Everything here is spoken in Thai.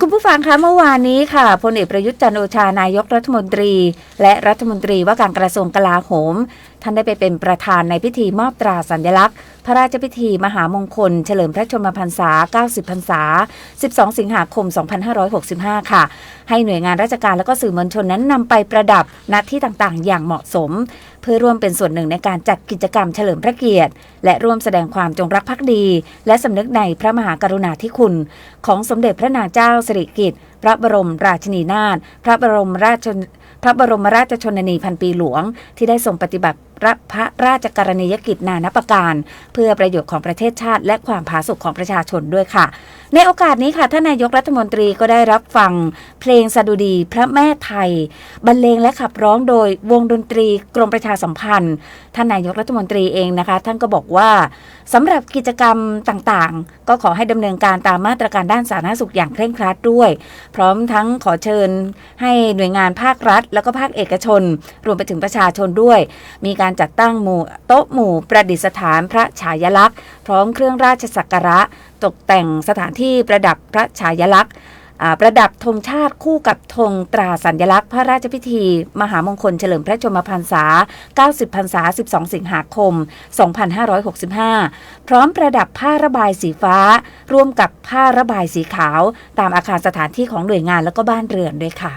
คุณผู้ฟังคะเมื่อวานนี้ค่ะพลเอกประยุทธ์จันโอชานายกรัฐมนตรี และรัฐมนตรีว่าการกระทรวงกลาโหม ท่านได้ไปเป็นประธานในพิธีมอบตราสัญลักษณ์ พระราชพิธีมหามงคล เฉลิมพระชนมพรรษา 90 พรรษา 12 สิงหาคม 2565 ค่ะ ให้หน่วยงานราชการและก็สื่อมวลชนนั้นนำไปประดับณที่ต่างๆ อย่างเหมาะสม เพื่อร่วมเป็นส่วนหนึ่งในการจัดกิจกรรมเฉลิมพระเกียรติ และร่วมแสดงความจงรักภักดี และสำนึกในพระมหากรุณาธิคุณ ของสมเด็จพระนางเจ้าสิริกิติ์พระบรมราชินีนาถพระบรมราชพระบรมราชชนนีพันปีหลวงที่ได้ทรงปฏิบัติ พระราชกรณียกิจนานาประการ เพื่อประโยชน์ของประเทศชาติ และความผาสุกของประชาชนด้วยค่ะ ในโอกาสนี้ค่ะท่านนายกรัฐมนตรีก็ได้รับฟังเพลงสดุดีพระแม่ไทย บรรเลงและขับร้องโดยวงดนตรีกรมประชาสัมพันธ์ ท่านนายกรัฐมนตรีเองนะคะ ท่านก็บอกว่าสำหรับกิจกรรมต่างๆ ก็ขอให้ดำเนินการตามมาตรการด้านสาธารณสุขอย่างเคร่งครัดด้วย พร้อมทั้งขอเชิญให้หน่วยงานภาครัฐ แล้วก็ภาคเอกชน รวมไปถึงประชาชนด้วย มีการจัดตั้งหมู่โต๊ะหมู่ประดิษฐานพระฉายลักษณ์ พร้อมเครื่องราชสักการะ ตกแต่งสถานที่ประดับพระฉายลักษณ์ประดับธงชาติคู่กับธงตราสัญลักษณ์ พระราชพิธี มหามงคลเฉลิมพระชนมพรรษา 90 พรรษา 12 สิงหาคม 2565 พร้อมประดับผ้าระบายสีฟ้า ร่วมกับผ้าระบายสีขาว ตามอาคารสถานที่ของหน่วยงานแล้วก็บ้านเรือนด้วยค่ะ